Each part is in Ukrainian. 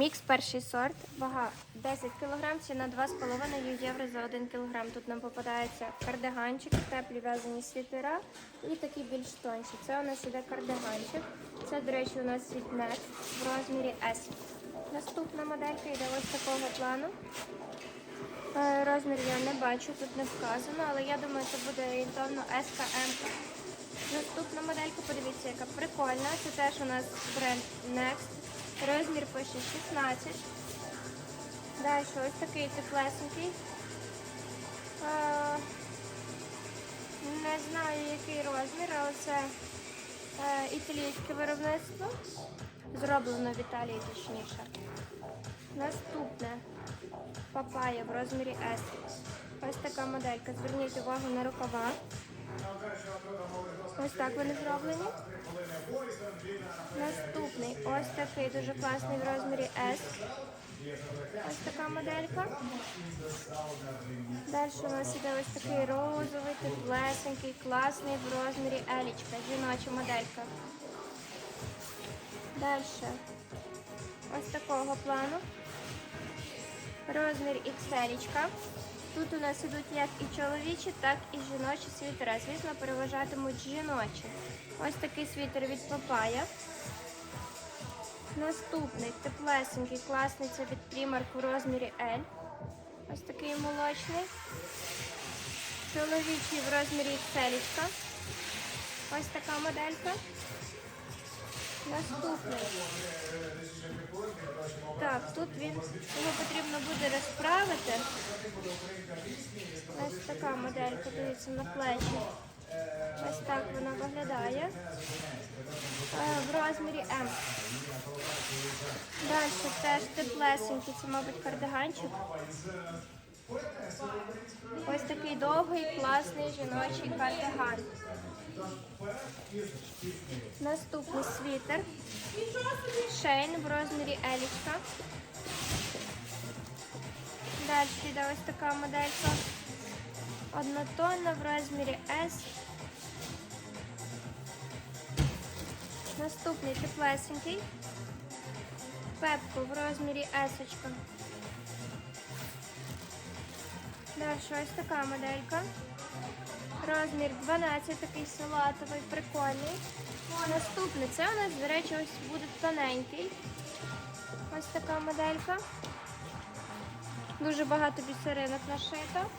мікс, перший сорт, вага 10 кг, ціна 2,5 євро за 1 кг. Тут нам попадається кардиганчик, теплі в'язані світера і такі більш тонші. Це у нас іде кардиганчик. Це, до речі, у нас світнет в розмірі S. Наступна моделька йде ось такого плану. Е, Розмір я не бачу, тут не вказано, але я думаю, це буде орієнтовно SKM. Наступна моделька, подивіться, яка прикольна. Це теж у нас бренд Next. Розмір пише 16. Далі ось такий теплесенький. Е, Не знаю, який розмір, але це е, італійське виробництво. Зроблено в Італії точніше. Наступне папая в розмірі S. Ось така моделька. Зверніть увагу на рукава. Ось так вони зроблені. Наступний ось такий дуже класний в розмірі S. Ось така моделька. Далі у нас іде ось такий розовий, теплесенький, класний в розмірі Елічка, жіноча моделька. Далі ось такого плану. Розмір XL. Тут у нас ідуть як і чоловічі, так і жіночі світери. Звісно, переважатимуть жіночі. Ось такий світер від Папая. Наступний теплесенький, класний, це від Primark в розмірі L. Ось такий молочний. Чоловічий в розмірі XL. Ось така моделька. Наступний. Тут він його потрібно буде розправити. Ось така моделька, дивіться, на плечі. Ось так вона виглядає. Е, В розмірі М. Далі теж теплесенький, це, мабуть, кардиганчик. Ось такий довгий, класний жіночий кардиган. Наступний світер. Шейн в розмірі Елічка. Далі йде ось така моделька. Однотонна в розмірі S. Наступний теплесенький. Пепко в розмірі S. Далі ось така моделька. Розмір 12, такий салатовий, прикольний. Наступний, це у нас, до речі, ось буде тоненький. Ось така моделька. Дуже багато бісеринок нашито.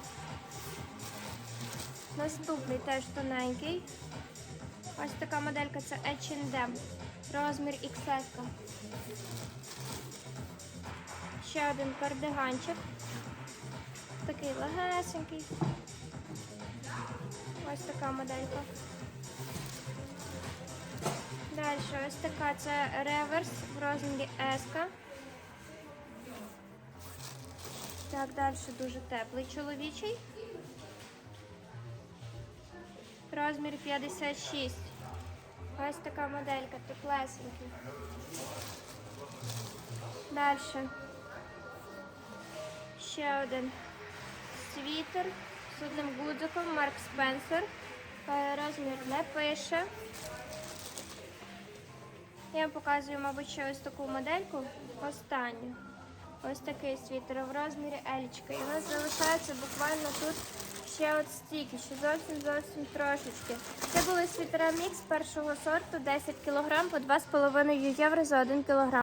Наступний теж тоненький. Ось така моделька це H&M. Розмір XS. Ще один кардиганчик. Такий легесенький. Ось така моделька. Далі ось така це реверс в розмірі S. Так, далі дуже теплий чоловічий. Розмір 56. Ось така моделька, теплесенький. Далі. Ще один світер з одним гудзиком Марк Спенсер. Е, Розмір не пише. Я вам показую, мабуть, ще ось таку модельку. Останню. Ось такий світер в розмірі Елічка. І у нас залишається буквально тут ще от стільки, ще зовсім зовсім трошечки. Це були світера мікс першого сорту 10 кг по 2,5 євро за 1 кг.